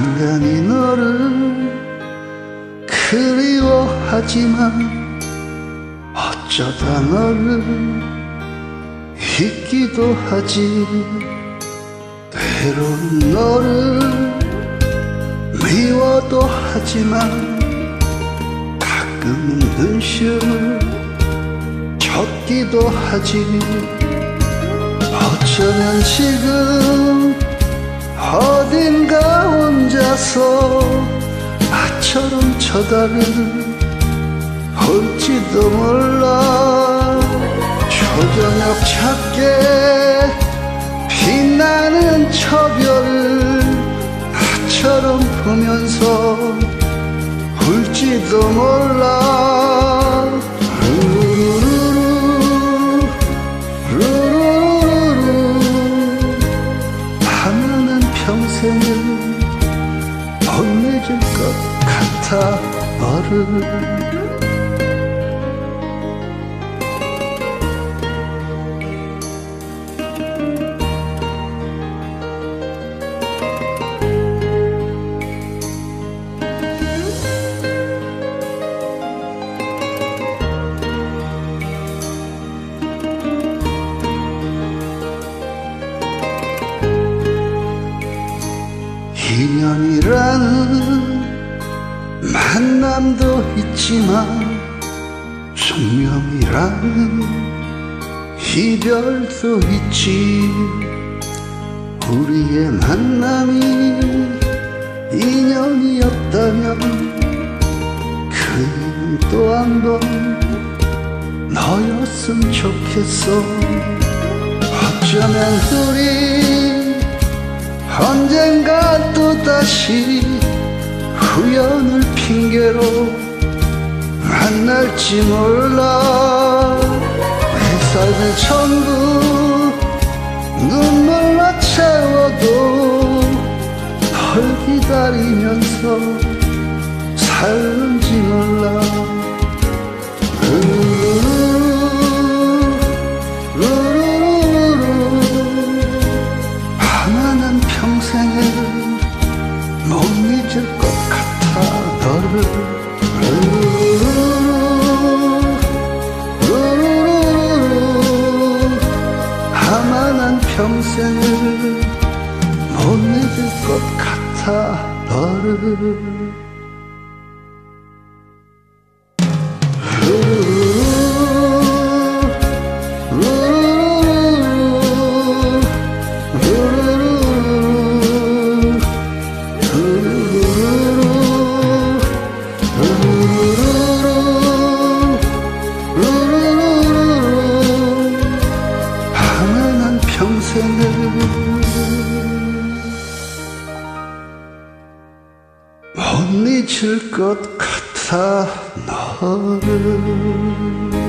간간히 너를 그리워하지만 어쩌다 너를 잊기도 하지. 때론 너를 미워도 하지만 가끔 눈심을 적기도 하지. 어쩌면 지금 혼자서 나처럼 쳐다를 볼지도 몰라. 초저녁 찾게 빛나는 저별을 나처럼 보면서 울지도 몰라. 루루루루 루루루루 하나는 평생을 못 잊을 것 같아 너를 인연이라는 만남도 있지만 숙명이라는 이별도 있지. 우리의 만남이 인연이었다면 그 이름 또한번 너였으면 좋겠어. 어쩌면 우리 언젠가 또 다시 우연을 핑계로 만날지 몰라. 내 삶을 전부 눈물로 채워도 널 기다리면서 살는지 몰라 잊을 것 같아. 너를. 하나는 평생을 못 잊을 것 같아. 너를 평생을 못 잊을 것 같아 너를